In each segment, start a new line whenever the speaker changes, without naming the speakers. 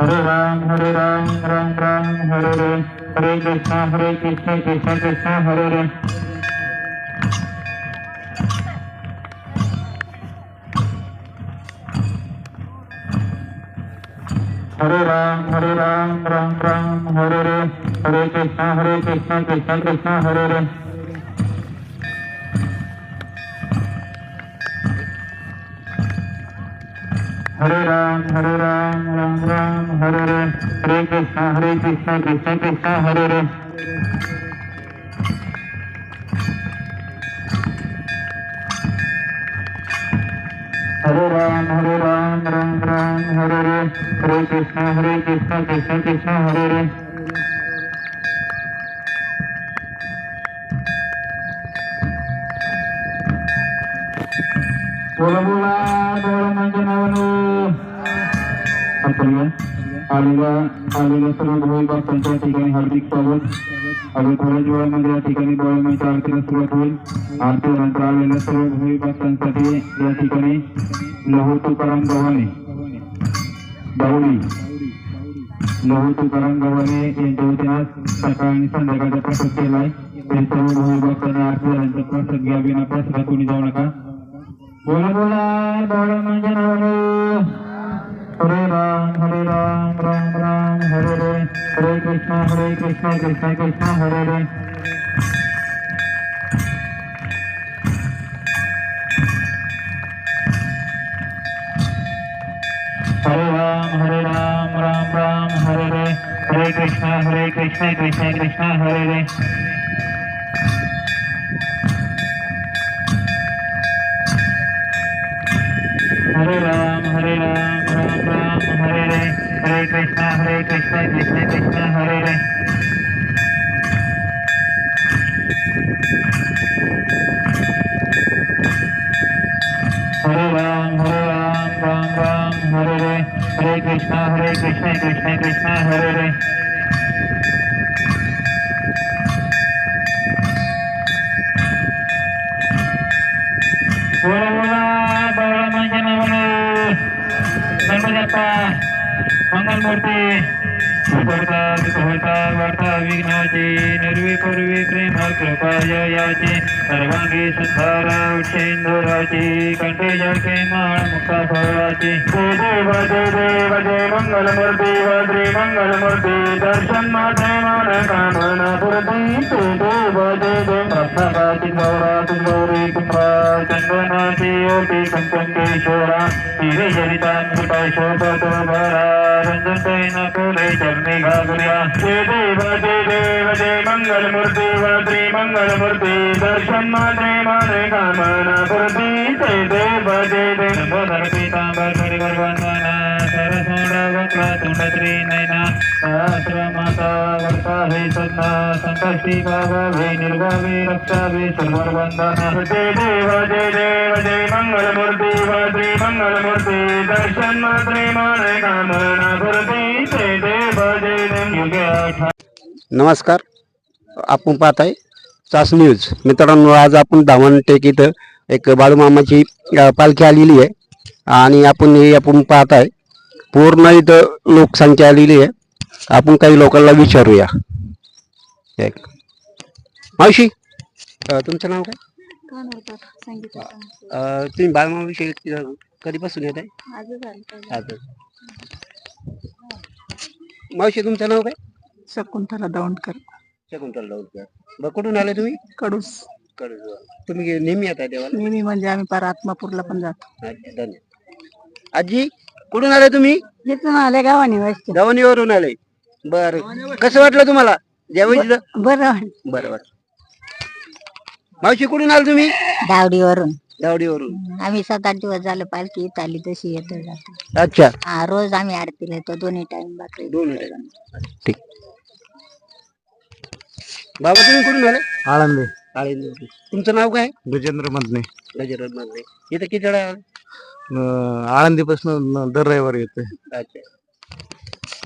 हरे राम हरे राम राम राम हरे रे हरे कृष्णा हरे कृष्णा कृष्णा कृष्णा हरे रे हरे राम हरे राम राम राम हरे रे हरे कृष्णा हरे कृष्णा कृष्णा कृष्णा हरे रे हरे राम हरे राम राम राम हरे रे. हरे कृष्णा हरे कृष्णा कृष्णा कृष्णा हरे रे. हरे राम हरे राम राम राम हरे रे. हरे कृष्णा हरे कृष्णा कृष्ण कृष्णा हरे रे. बोला बोला बोला या आलेल्या आलेल्या सर्व भक्तांच्या ठिकाणी हार्दिक स्वागत. आणि थोड्याच वेळामध्ये या ठिकाणी डोळ्यांच्या आरतीला सुरुवात होईल. आरतीनंतर आलेल्या सर्व भावी भक्तांसाठी या ठिकाणी लहू तुकाराम गव्हाणे. बावडी लहू तुकाराम गव्हाणे यांच्या वतीने सकाळ आणि संध्याकाळचा प्रसाद केलाय. ते सर्व भावी भक्तांनी आरती प्रसाद कोणी जाऊ नका. बोला बोला बोला म्हणजे नावानं हरे राम हरे राम राम राम हरे रे. हरे कृष्णा हरे कृष्णा कृष्णा कृष्णा हरे रे. हरे राम हरे राम राम राम हरे रे. हरे कृष्णा हरे कृष्णा कृष्णा कृष्णा हरे रे. हरे राम हरे राम राम राम हरे हरे हरे कृष्णा हरे कृष्णा कृष्णा कृष्णा हरे हरे हरे राम हरे राम राम राम हरे हरे हरे कृष्णा हरे कृष्णा कृष्णा कृष्णा हरे हरे बोला बोला बोला करता मंगलमूर्ती. करता होता वार्ता विघ्नाची. निर्वी पूर्वी प्रेम कृपा याची सर्वांगी सुंदर उच्छेंदुराची. कंठे जळके माळ मुक्ता फळाची. जय देव जय देव जय मंगलमूर्ती श्री मंगलमूर्ती. दर्शन माझे मान कामना पुरती. जय देव जय देव रत्नाकाची गौराची गौरी कुंभा चंदनाची योगी कुंकुंकेश्वरा तिरे जलितांकुटा शोभत भरा रंजन दैन कोले चरणी घागुर्या जय देव जय देव जय मंगलमूर्ती श्री दर्शन माने कामना पूर्ती जय देव जय देव हे सन्ना संकष्टी निर्गावे रक्षावे जय देव जय देव जय मंगलमूर्ती मंगलमूर्ती दर्शन मात्रे कामना जय देव जय देव
नमस्कार आपण पाहत आहे चास न्यूज. मित्रांनो आज आपण धामण इथं एक बाळूमामाची पालखी आलेली आहे. आणि आपण हे आपण पाहत आहे पूर्ण इथं लोकसंख्या आलेली आहे. आपण काही लोकांना विचारूया. एक. मावशी अ, तुमचं नाव काय? अ, तुम्ही बाळूमामाविषयी अ, कधीपासून येत आहे
आजच.
मावशी तुमचं नाव काय?
शकुंतला दौंडकर.
शकुंतला राऊतकर बरं कुठून आले तुम्ही?
कडूस.
कडू तुम्ही नेहमी येत आहे देवाला?
नेहमी म्हणजे आम्ही पार आत्मापूरला पण जातो.
अच्छा, धन्यवाद. आजी? कुठून आले तुम्ही?
इथून आले गावाने
दवणीवरून आले. बर. कसं वाटलं तुम्हाला? जेवायचं
बरं
बरं बरं. मावशी कुठून आले तुम्ही?
दावडीवरून.
दावडीवरून.
आम्ही सात आठ दिवस झालं पालखी इथं आली तशी येतो जातो.
अच्छा.
हा रोज आम्ही आरतीला येतो दोन्ही टाइम बाकी
दोन ठीक. बाबा तुम्ही कुठून आले?
आळंदी.
आळंदी. तुमचं नाव काय?
गजेंद्र मधने.
गजराजमध्ये इथं किती वेळा आले?
आळंदी पासून दर रविवारी येते
अच्छा.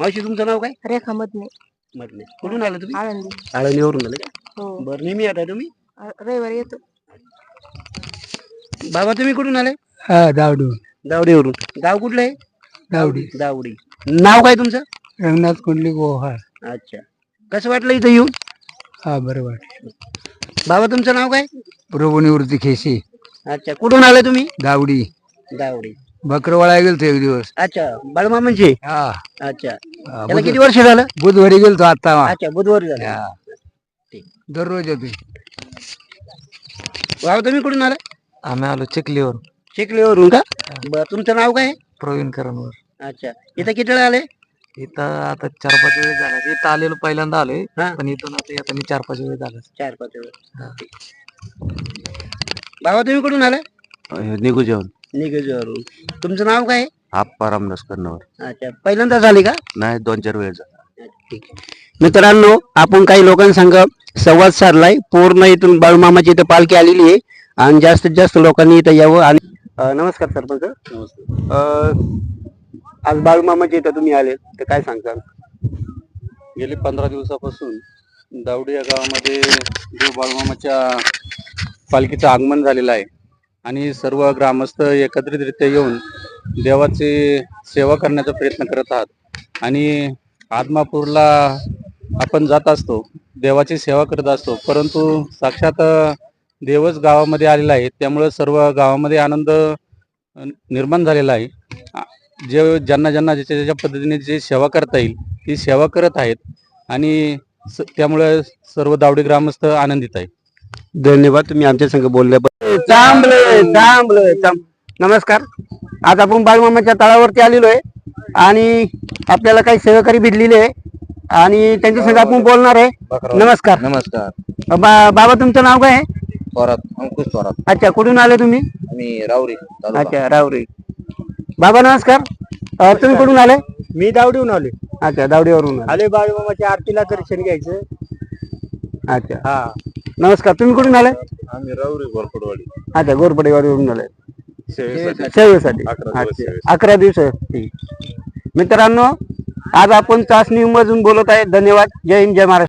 मावशी तुमचं नाव काय?
रेखा मधने
मधले कुठून आले तुम्ही?
आळंदी.
आळंदीवरून आले का?
हो.
बरं नेहमी येत आहे तुम्ही
रविवारी येतो.
बाबा तुम्ही कुठून आले?
हा दावडी
दावडीवरून. गाव कुठलं आहे?
दावडी.
दावडी. नाव काय तुमचं?
रंगनाथ कुंडली गोहार
अच्छा. कसं वाटलं इथं येऊन?
हा बरोबर
बाबा तुमचं नाव काय?
प्रभू निवृत्ती खेशी.
अच्छा. कुठून आले तुम्ही?
दावडी.
गावडी
बकरवाळा गेलतो एक दिवस.
अच्छा बाळमामांची?
हा.
अच्छा.
हा,
त्याला किती वर्ष झालं?
बुधवारी गेलतो आता
अच्छा बुधवारी झालं.
हा.
ठीक.
दररोज येतो
बाबा तुम्ही कुठून आला
आम्ही आलो चिखलीवर
चिखलीवरून का? बरं तुमचं नाव काय? आहे?
प्रवीण करणवर
अच्छा. इथं किती वेळा आले?
इथं आता चार पाच वेळ झाला. इथं आलेलो पहिल्यांदा आलोय
हा.
पण इथून आता मी चार पाच वेळ झाला.
चार पाच वेळा बाबा तुम्ही कुठून आले
निघू जेवण.
निगजवरून तुमचं नाव काय? आहे?
आप्पा रामदास कर्णवर.
अच्छा पहिल्यांदा झाले का?
नाही दोन चार वेळ झाला.
ठीक. मित्रांनो आपण काही लोकांसंग संवाद साधलाय. पूर्ण इथून बाळूमामाची इथं पालखी आलेली आहे आणि जास्तीत जास्त लोकांनी इथं यावं आणि अं, नमस्कार सरपंच. अं, आज बाळूमामाच्या इथं तुम्ही आले तर काय सांगताल?
गेली पंधरा दिवसापासून दावडी या गावामध्ये देव बाळमामाच्या पालखीचं आगमन झालेलं आहे. आणि सर्व ग्रामस्थ एकत्रितरित्या येऊन देवाची सेवा करण्याचा प्रयत्न करत आहात. आणि आदमापूरला आपण जात असतो देवाची सेवा करत असतो परंतु साक्षात देवच गावामध्ये आलेला आहे. त्यामुळं सर्व गावामध्ये आनंद निर्माण झालेला आहे. जे ज्यांना ज्यांना ज्याच्या ज्याच्या पद्धतीने जे सेवा करता येईल ती सेवा करत आहेत. आणि स- त्यामुळे सर्व दावडी ग्रामस्थ आनंदित आहे
धन्यवाद. तुम्ही आमच्या संग बोलल्याबद्दल थांबले थांबले थांब. नमस्कार. आज आपण बाळमामाच्या तळावरती आलेलो आहे. आणि आपल्याला काही सहकारी भेटलेले आहे. आणि त्यांच्या संग आपण बोलणार आहे. नमस्कार.
नमस्कार.
बा- बाबा तुमचं नाव काय आहे?
थोरात अंकुश थोरात
अच्छा कुठून आले तुम्ही?
आम्ही राऊरी
अच्छा रावरी. बाबा नमस्कार. अ, तुम्ही कुठून आले?
मी दावडीहून आलोय.
अच्छा दावडीवरून आले.
आले बाळूमामाच्या आरतीला दर्शन घ्यायचं.
अच्छा.
हा.
नमस्कार तुम्ही कुठून आले
आम्ही राऊरी गोरपडवाडी
अच्छा गोरपडेवाडीवरून आले सेवेसाठी
अकरा दिवस
अच्छा.
सेवेसाठी.
अकरा दिवस. ठीक मित्रांनो आज आपण चाचणी मधून बोलत आहे. धन्यवाद. जय हिंद जय महाराष्ट्र.